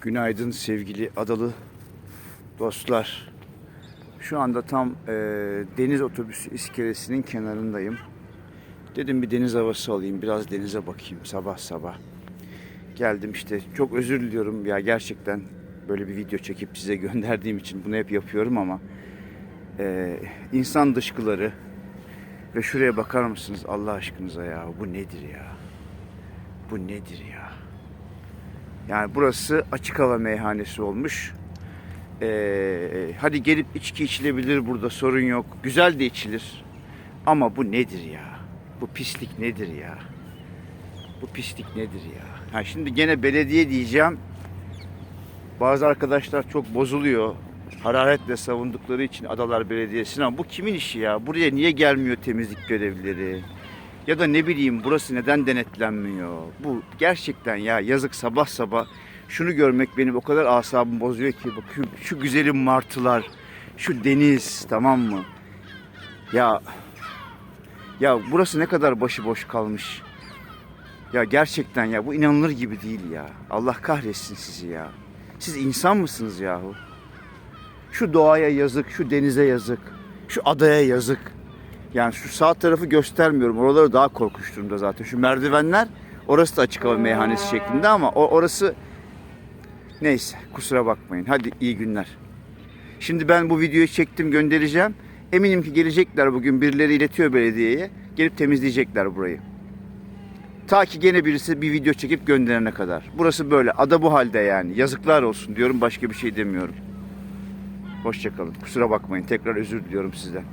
Günaydın sevgili adalı dostlar. Şu anda tam e, deniz otobüsü iskelesinin kenarındayım. Dedim bir deniz havası alayım, biraz denize bakayım sabah sabah. Geldim işte. Çok özür diliyorum ya gerçekten böyle bir video çekip size gönderdiğim için bunu hep yapıyorum ama e, insan dışkıları ve şuraya bakar mısınız Allah aşkınıza ya bu nedir ya? Bu nedir ya? Yani burası açık hava meyhanesi olmuş. Ee, hadi gelip içki içilebilir burada sorun yok. Güzel de içilir. Ama bu nedir ya? Bu pislik nedir ya? Bu pislik nedir ya? Ha şimdi gene belediye diyeceğim. Bazı arkadaşlar çok bozuluyor. Hararetle savundukları için Adalar Belediyesi'ne ama bu kimin işi ya? Buraya niye gelmiyor temizlik görevlileri? Ya da ne bileyim burası neden denetlenmiyor? Bu gerçekten ya yazık sabah sabah şunu görmek benim o kadar asabımı bozuyor ki bak şu, şu güzelim martılar, şu deniz tamam mı? Ya ya burası ne kadar başıboş kalmış. Ya gerçekten ya bu inanılır gibi değil ya. Allah kahretsin sizi ya. Siz insan mısınız yahu? Şu doğaya yazık, şu denize yazık, şu adaya yazık. Yani şu sağ tarafı göstermiyorum. Oraları daha korkunç durumda zaten. Şu merdivenler orası da açık hava meyhanesi şeklinde ama o orası neyse kusura bakmayın. Hadi iyi günler. Şimdi ben bu videoyu çektim göndereceğim. Eminim ki gelecekler bugün birileri iletiyor belediyeye. Gelip temizleyecekler burayı. Ta ki gene birisi bir video çekip gönderene kadar. Burası böyle. Ada bu halde yani. Yazıklar olsun diyorum. Başka bir şey demiyorum. Hoşçakalın. Kusura bakmayın. Tekrar özür diliyorum sizden.